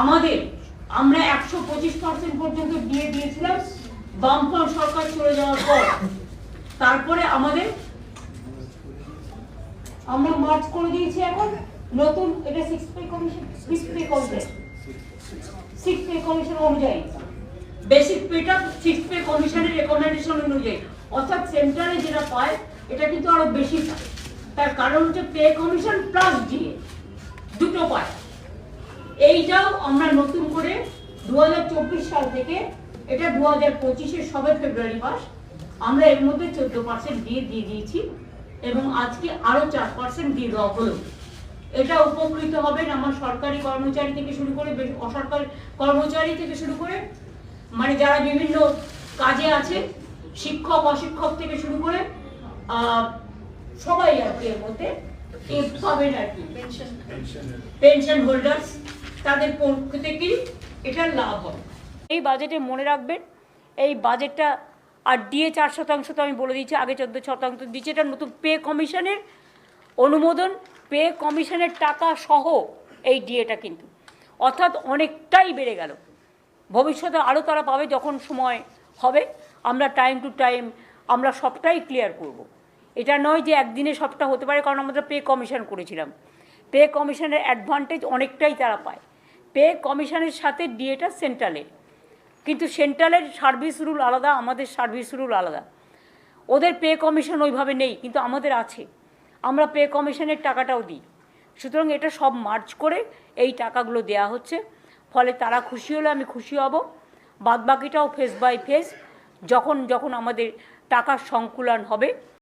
আমাদের, আমরা একশো পঁচিশ পার্সেন্ট পর্যন্ত দিয়ে দিয়েছিলাম, বামফ্রন্ট সরকার চলে যাওয়ার পর। তারপরে আমাদের, আমরা মার্চ করে দিয়েছি এখন, নতুন, এটা six pay commission six pay commission six pay commission অনুযায়ী। বেসিক পেটা সিক্স পে কমিশনের রেকমেন্ডেশন অনুযায়ী। অর্থাৎ সেন্টারে যেটা পায়, এটা কিন্তু আরও বেশি পায়। তার কারণ হচ্ছে পে কমিশন প্লাস ডিএ দুটো পায়। এইটাও আমরা নতুন করে দু হাজার চব্বিশ সাল থেকে এটা দু হাজার পঁচিশের সবে ফেব্রুয়ারি মাস আমরা এর মধ্যে চোদ্দ পার্সেন্ট দিয়ে দিয়ে দিয়েছি এবং আজকে আরও চার পার্সেন্ট দিয়ে দেওয়া হলো। এটা উপকৃত হবেন আমার সরকারি কর্মচারী থেকে শুরু করে অসরকারি কর্মচারী থেকে শুরু করে মানে যারা বিভিন্ন কাজে আছে শিক্ষক অশিক্ষক থেকে শুরু করে সবাই আর কি এর মধ্যে পাবেন আর কি। পেনশন হোল্ডার্স তাদের পক্ষ থেকেই এটার লাভ হবে। এই বাজেটে মনে রাখবেন, এই বাজেটটা আর ডিএ চার শতাংশ তো আমি বলে দিয়েছি, আগে চোদ্দ শতাংশ দিচ্ছে এটা নতুন পে কমিশনের অনুমোদন, পে কমিশনের টাকা সহ এই ডিএটা কিন্তু। অর্থাৎ অনেকটাই বেড়ে গেল। ভবিষ্যতে আরও তারা পাবে যখন সময় হবে, আমরা টাইম টু টাইম, আমরা সবটাই ক্লিয়ার করব। এটা নয় যে একদিনে সবটা হতে পারে, কারণ আমরা পে কমিশন করেছিলাম। পে কমিশনের অ্যাডভান্টেজ অনেকটাই তারা পায়। পে কমিশনের সাথে ডিএটা সেন্ট্রালের কিন্তু সেন্ট্রালের সার্ভিস রুল আলাদা, আমাদের সার্ভিস রুল আলাদা। ওদের পে কমিশন ওইভাবে নেই, কিন্তু আমাদের আছে। আমরা পে কমিশনের টাকাটাও দিই। সুতরাং এটা সব মার্চ করে এই টাকাগুলো দেয়া হচ্ছে। ফলে তারা খুশি হলে আমি খুশি হব। বাদবাকিটাও ফেস বাই ফেস, যখন যখন আমাদের টাকার সংকুলন হবে।